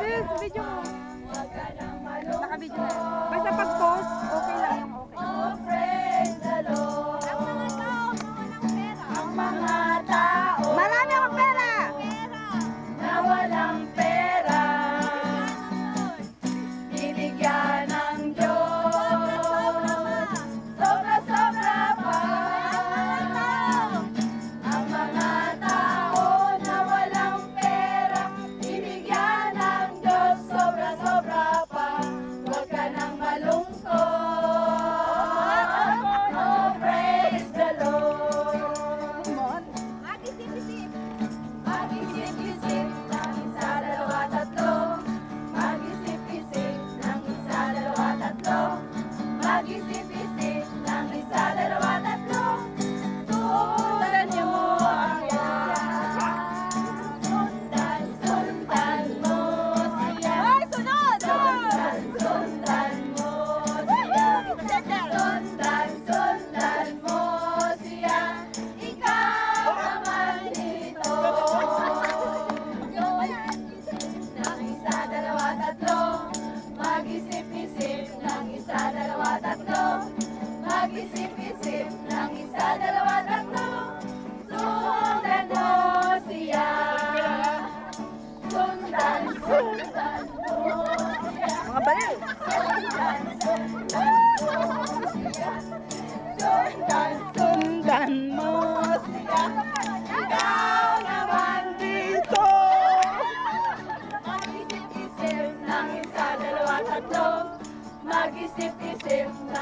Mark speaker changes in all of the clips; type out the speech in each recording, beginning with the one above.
Speaker 1: Sis, video mo. Nakabidyo na.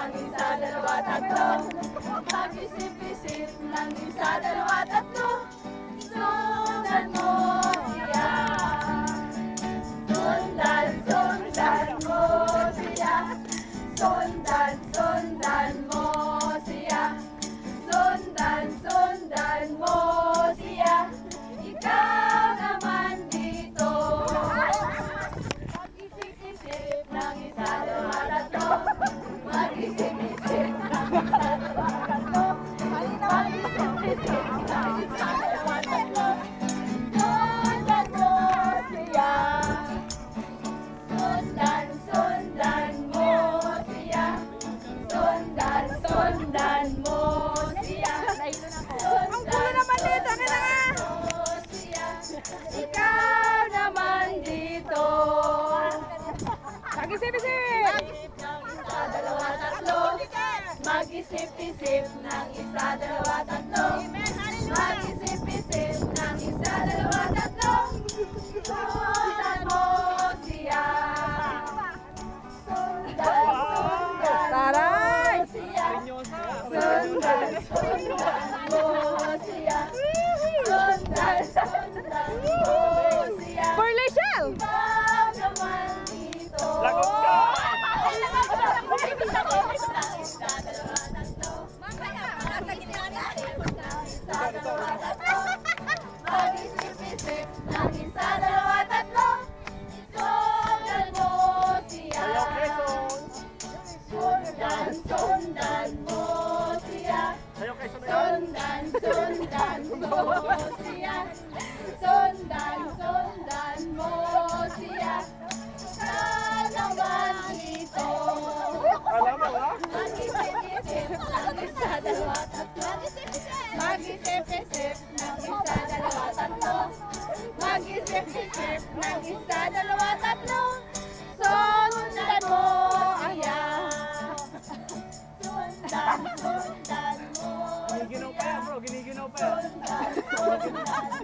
Speaker 2: habitar. Mag-isip-isip! Mag-isip ng isa, dalawa, tatlo. Mag-isip-isip ng isa, dalawa, tatlo. Mag-isip-isip ng isa, dalawa, tatlo. Sundan mo siya. Sundan, sundan mo siya. Sundan, sundan mo siya. Sundan, Mag-isip-isip ng isa, dalawa, tatlo Mag-isip-isip ng isa, dalawa, tatlo Sundan mo, ayan Sundan, sundan mo
Speaker 3: Giniginaw pa yan. Bro, giniginaw pa yan.
Speaker 2: Sundan,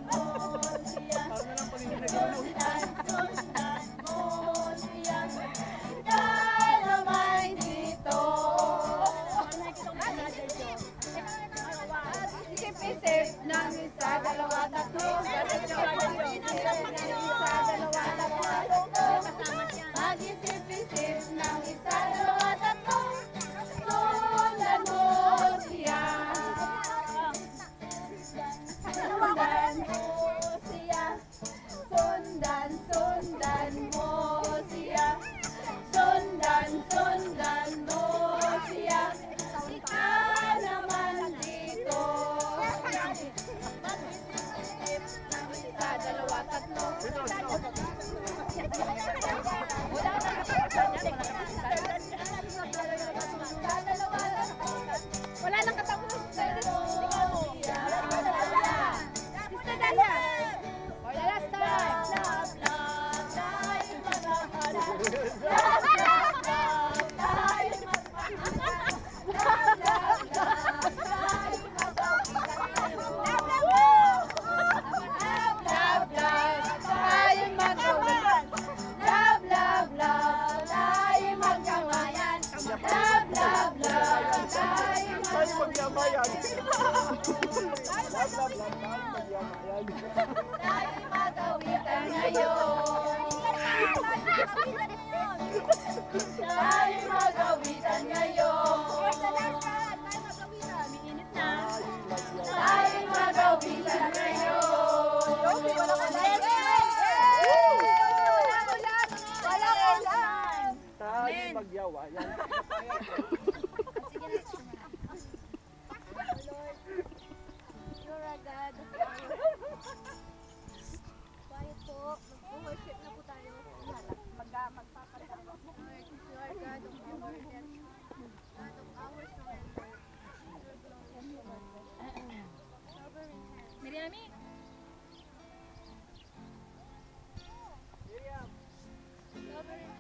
Speaker 2: Ayan.
Speaker 3: Last lap lang
Speaker 2: tayo
Speaker 4: magyama. Ayan.
Speaker 2: Tayo'y magawitan ngayon. Tayo'y magawitan ngayon.
Speaker 4: Init na. Miriami? Miriam.
Speaker 1: Miriam.